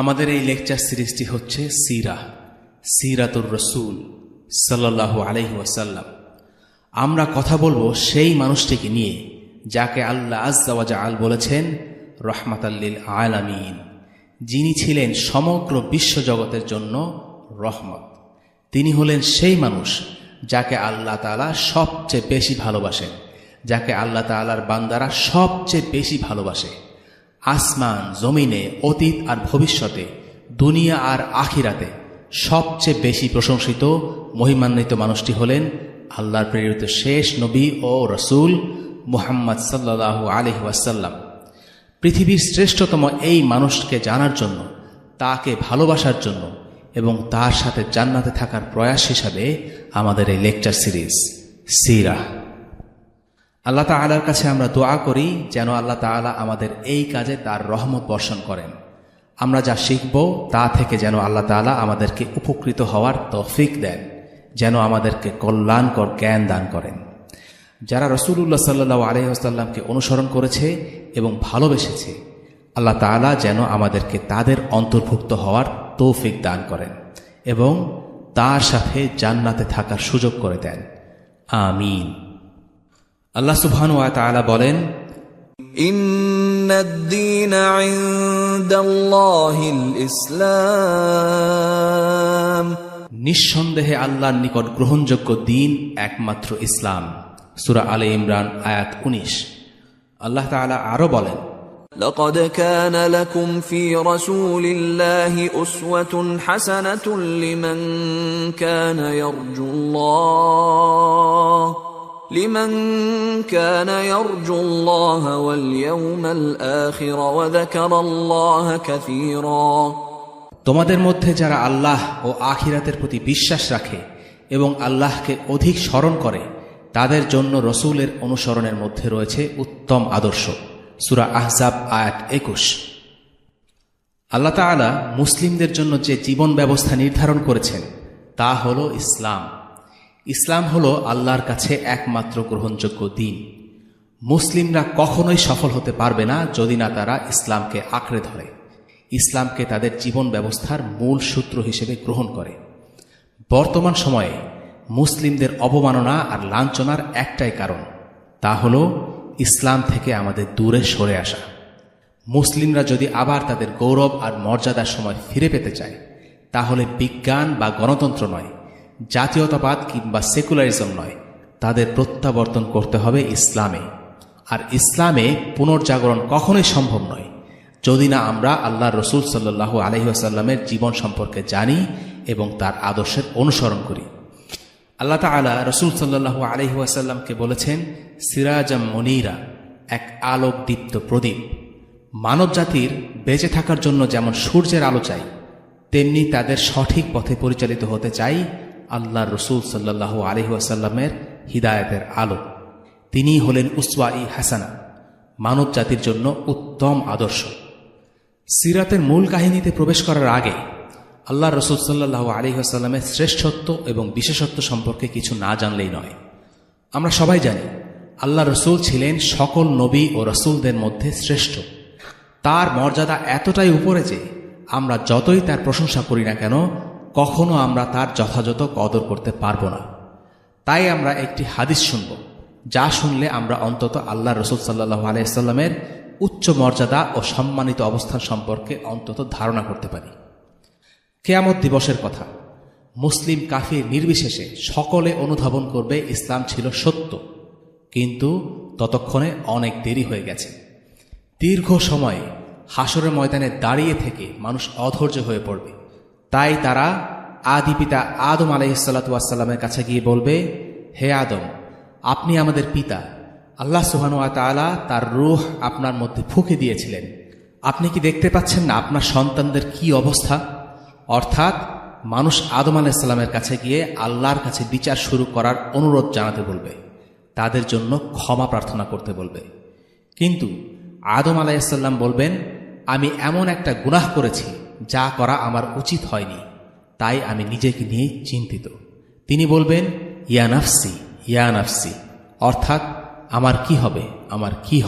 আমাদের এই লেকচার সিরিজটি হচ্ছে সিরা, সিরাতুর রসুল সাল্লাল্লাহু আলাইহি ওয়াসাল্লাম। আমরা কথা বলব সেই মানুষটিকে নিয়ে, যাকে আল্লাহ আজ্জাওয়াজা আল বলেছেন রহমাতাল্লিল আলামিন। যিনি ছিলেন সমগ্র বিশ্বজগতের জন্য রহমত। তিনি হলেন সেই মানুষ যাকে আল্লাহ তাআলা সবচেয়ে বেশি ভালোবাসেন, যাকে আল্লাহ তাআলার বান্দারা সবচেয়ে বেশি ভালোবাসে। আসমান, জমিনে, অতীত আর ভবিষ্যতে, দুনিয়া আর আখিরাতে সবচেয়ে বেশি প্রশংসিত, মহিমান্বিত মানুষটি হলেন আল্লাহর প্রেরিত শেষ নবী ও রসুল মুহাম্মদ সাল্লাহ আলহি ওয়াসাল্লাম। পৃথিবীর শ্রেষ্ঠতম এই মানুষকে জানার জন্য, তাকে ভালোবাসার জন্য এবং তার সাথে জান্নাতে থাকার প্রয়াস হিসাবে আমাদের এই লেকচার সিরিজ সিরা আল্লাহ তাআলার কাছে আমরা দোয়া করি যেন আল্লাহ তাআলা আমাদের এই কাজে তার রহমত বর্ষণ করেন। আমরা যা শিখব তা থেকে যেন আল্লাহ তাআলা আমাদেরকে উপকৃত হওয়ার তৌফিক দেন, যেন আমাদেরকে কল্যাণকর জ্ঞান দান করেন। যারা রসুল্লাহ সাল্লাহ আলহিহাস্লামকে অনুসরণ করেছে এবং ভালোবেসেছে, আল্লাহ তাআলা যেন আমাদেরকে তাদের অন্তর্ভুক্ত হওয়ার তৌফিক দান করেন এবং তার সাথে জান্নাতে থাকার সুযোগ করে দেন। আমিন। আল্লাহ সুবহান ওয়া তাআলা বলেন إن الدين عند الله الإسلام নিঃসন্দেহে আল্লাহর নিকট গ্রহণযোগ্য দিন একমাত্র ইসলাম সূরা আলে ইমরান আয়াত ১৯ আল্লাহ তাআলা আরো বলেন لقد كان لكم في رسول الله أسوة حسنة لمن كان يرجو الله لمن كان يرجو الله واليوم الآخر وذكر الله كثيرا তোমাদের মধ্যে যারা আল্লাহ ও আখিরাতের প্রতি বিশ্বাস রাখে এবং আল্লাহকে অধিক স্মরণ করে তাদের জন্য রসুলের অনুসরণের মধ্যে রয়েছে উত্তম আদর্শ সুরা আহজাব আয়াত একুশ আল্লাহ তাআলা মুসলিমদের জন্য যে জীবন ব্যবস্থা নির্ধারণ করেছেন তা হল ইসলাম ইসলাম হল আল্লাহর কাছে একমাত্র গ্রহণযোগ্য দিন। মুসলিমরা কখনোই সফল হতে পারবে না যদি না তারা ইসলামকে আঁকড়ে ধরে। ইসলামকে তাদের জীবন ব্যবস্থার মূল সূত্র হিসেবে গ্রহণ করে। বর্তমান সময়ে মুসলিমদের অবমাননা আর লাঞ্ছনার একটাই কারণ, তা হল ইসলাম থেকে আমাদের দূরে সরে আসা। মুসলিমরা যদি আবার তাদের গৌরব আর মর্যাদার সময় ফিরে পেতে চায়, তাহলে বিজ্ঞান বা গণতন্ত্র নয় জাতীয়তাবাদ কিংবা সেকুলারিজম নয়, তাদের প্রত্যাবর্তন করতে হবে ইসলামে। আর ইসলামে পুনর্জাগরণ কখনোই সম্ভব নয়, যদি না আমরা আল্লাহ রসুল সাল্লাহ আলহিহাসাল্লামের জীবন সম্পর্কে জানি এবং তার আদর্শের অনুসরণ করি। আল্লাহ তালা রসুল সাল্লাহু আলহিহাসাল্লামকে বলেছেন, সিরাজাম মনিরা, এক আলোক দীপ্ত প্রদীপ। মানব জাতির বেঁচে থাকার জন্য যেমন সূর্যের আলো চাই, তেমনি তাদের সঠিক পথে পরিচালিত হতে চাই আল্লাহ রসুল সাল্লাহু আলহিহাসাল্লামের হিদায়তের আলো। তিনি হলেন উসওয়া ই হাসানা, মানব জাতির জন্য উত্তম আদর্শ। সিরাতের মূল কাহিনীতে প্রবেশ করার আগে আল্লাহ রসুল সাল্লাহ আলহিহাস্লামের শ্রেষ্ঠত্ব এবং বিশেষত্ব সম্পর্কে কিছু না জানলেই নয়। আমরা সবাই জানি, আল্লাহ রসুল ছিলেন সকল নবী ও রসুলদের মধ্যে শ্রেষ্ঠ। তার মর্যাদা এতটাই উপরে যে আমরা যতই তার প্রশংসা করি না কেন কখনো আমরা তার যথাযথ কদর করতে পারব না। তাই আমরা একটি হাদিস শুনব, যা শুনলে আমরা অন্তত আল্লাহ রসুল সাল্লাহ আলাইসাল্লামের উচ্চ মর্যাদা ও সম্মানিত অবস্থান সম্পর্কে অন্তত ধারণা করতে পারি। কেয়ামত দিবসের কথা। মুসলিম কাফির নির্বিশেষে সকলে অনুধাবন করবে ইসলাম ছিল সত্য। কিন্তু ততক্ষণে অনেক দেরি হয়ে গেছে। দীর্ঘ সময়ে হাসরের ময়দানে দাঁড়িয়ে থেকে মানুষ অধৈর্য হয়ে পড়বে। তাই তারা আদি পিতা আদম আলাইসাল্লাতুয়াসাল্লামের কাছে গিয়ে বলবে, হে আদম, আপনি আমাদের পিতা। আল্লাহ সুহানুয়া তালা তার রুহ আপনার মধ্যে ফুঁকে দিয়েছিলেন। আপনি কি দেখতে পাচ্ছেন না আপনার সন্তানদের কি অবস্থা? অর্থাৎ মানুষ আদম আলাইসাল্লামের কাছে গিয়ে আল্লাহর কাছে বিচার শুরু করার অনুরোধ জানাতে বলবে। তাদের জন্য ক্ষমা প্রার্থনা করতে বলবে। কিন্তু আদম আলাইসাল্লাম বলবেন, আমি এমন একটা গুনাহ করেছি যা করা আমার উচিত হয়নি। তাই আমি নিজেকে নিয়ে চিন্তিত। তিনি বলবেন ইয়ানাফসি ইয়ানাফসি অর্থাৎ, আমার কি হবে? আমার কি হবে